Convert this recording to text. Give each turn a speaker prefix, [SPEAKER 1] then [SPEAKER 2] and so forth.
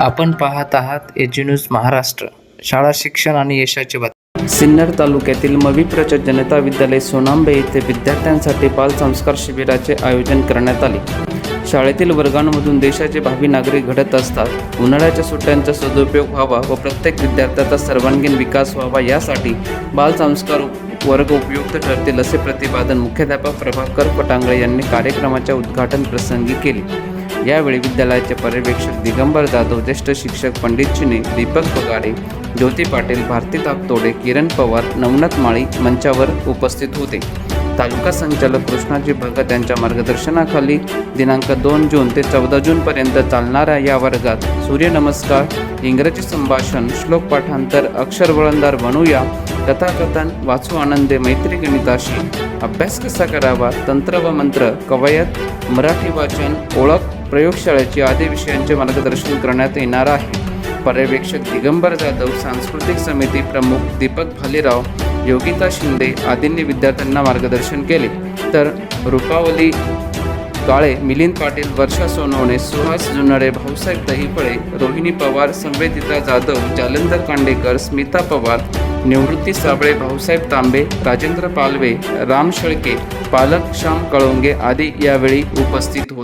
[SPEAKER 1] आपण पाहत आहात एजी न्यूज महाराष्ट्र. शाळा शिक्षण आणि यशाची बातमी. सिन्नर तालुक्यातील मवी मविप्रच्या जनता विद्यालय सोनांबे येथे विद्यार्थ्यांसाठी बालसंस्कार शिबिराचे आयोजन करण्यात आले. शाळेतील वर्गांमधून देशाचे भावी नागरिक घडत असतात. उन्हाळ्याच्या सुट्ट्यांचा सदुपयोग व्हावा व प्रत्येक विद्यार्थ्याचा सर्वांगीण विकास व्हावा यासाठी बालसंस्कार वर्ग उपयुक्त ठरतील असे प्रतिपादन मुख्याध्यापक प्रभाकर पटांगळे यांनी कार्यक्रमाच्या उद्घाटन प्रसंगी केले. यावेळी विद्यालयाचे पर्यवेक्षक दिगंबर जाधव ज्येष्ठ शिक्षक पंडित चिने दीपक पगारे ज्योती पाटील भारती तापतोडे किरण पवार नवनाथ माळी मंचावर उपस्थित होते. तालुका संचालक कृष्णाजी भगत यांच्या मार्गदर्शनाखाली दिनांक दोन जून ते चौदा जूनपर्यंत चालणाऱ्या या वर्गात सूर्यनमस्कार इंग्रजी संभाषण श्लोक पाठांतर अक्षर वळणदार बनूया कथाकथन वाचू आनंदे मैत्री गणिताशी। अभ्यास कसा करावा तंत्र व मंत्र कवायत मराठी वाचन ओळख प्रयोगशाळेची आदी विषयांचे मार्गदर्शन करण्यात येणार आहे. पर्यवेक्षक दिगंबर जाधव सांस्कृतिक समिती प्रमुख दीपक भालेराव योगिता शिंदे आदींनी विद्यार्थ्यांना मार्गदर्शन केले. तर रुपावली काळे मिलिंद पाटील वर्षा सोनवणे सुहास जुनाडे भाऊसाहेब दहिफळे रोहिणी पवार संवेदिता जाधव जालंधर कांडेकर स्मिता पवार निवृत्ती साबळे भाऊसाहेब तांबे राजेंद्र पालवे राम शेळके पालक श्याम कळोंगे आदी यावेळी उपस्थित होते.